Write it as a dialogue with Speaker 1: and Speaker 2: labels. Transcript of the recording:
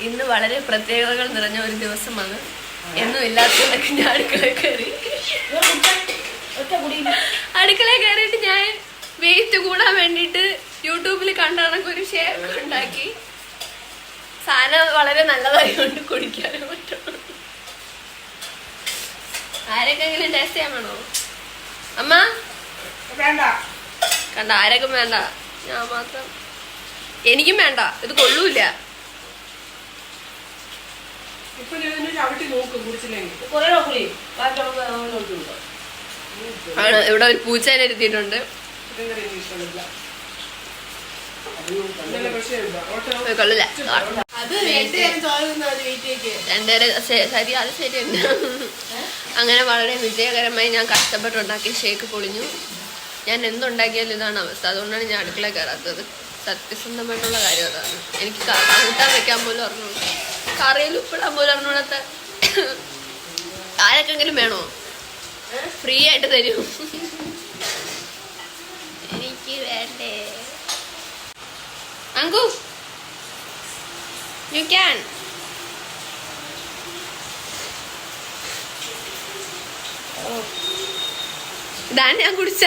Speaker 1: ഇന്ന് വളരെ പ്രത്യേകതകൾ നിറഞ്ഞ ഒരു ദിവസമാണ്. എന്നും ഇല്ലാത്തതൊക്കെ ഞാൻ അടുക്കളയിൽ കയറി. അടുക്കളയിൽ കയറിയിട്ട് ഞാൻ വെയിറ്റ് കൂടാൻ വേണ്ടിയിട്ട് യൂട്യൂബിൽ കണ്ട ഒരു ഷേക്ക് ഉണ്ടാക്കി. സാധനം വളരെ നല്ലതായതുകൊണ്ട് കുടിക്കാനും പറ്റും ആരൊക്കെങ്കിലും ടേസ്റ്റ് ചെയ്യാൻ വേണോ? അമ്മ?
Speaker 2: വേണ്ട.
Speaker 1: കണ്ട ആരൊക്കെ വേണ്ട? ഞാൻ മാത്രം. എനിക്കും വേണ്ട. ഇത് കൊള്ളൂല
Speaker 3: ഇപ്പൊ ഞാൻ ചവിട്ടി നോക്കും കുടിച്ചില്ലെങ്കിൽ.
Speaker 2: കുറെ കുടി ബാക്കിയുള്ള നോക്കിയുണ്ടോ
Speaker 1: ആണ് ഇവിടെ ഒരു പൂച്ചേനെ ഇരുത്തിയിട്ടുണ്ട്. കൊള്ളില്ല. ശരി അത് ശരിയുണ്ട് അങ്ങനെ വളരെ വിജയകരമായി ഞാൻ കഷ്ടപ്പെട്ടുണ്ടാക്കിയ ഷേക്ക് പൊളിഞ്ഞു. ഞാൻ എന്തുണ്ടാക്കിയാലും ഇതാണ് അവസ്ഥ. അതുകൊണ്ടാണ് ഞാൻ അടുക്കള കയറാത്തത്. സത്യസന്ധമായിട്ടുള്ള കാര്യം അതാണ്. എനിക്ക് കൂട്ടാൻ വെക്കാൻ പോലും അറിഞ്ഞു കറിയിൽ ഉപ്പിടാൻ പോലും അറിഞ്ഞൂടാത്ത ആരൊക്കെങ്കിലും വേണോ? ഫ്രീ ആയിട്ട് തരൂ. എനിക്ക് വേണ്ടേ? അങ്കു യു ക്യാൻ ഇതാണ് ഞാൻ കുടിച്ച.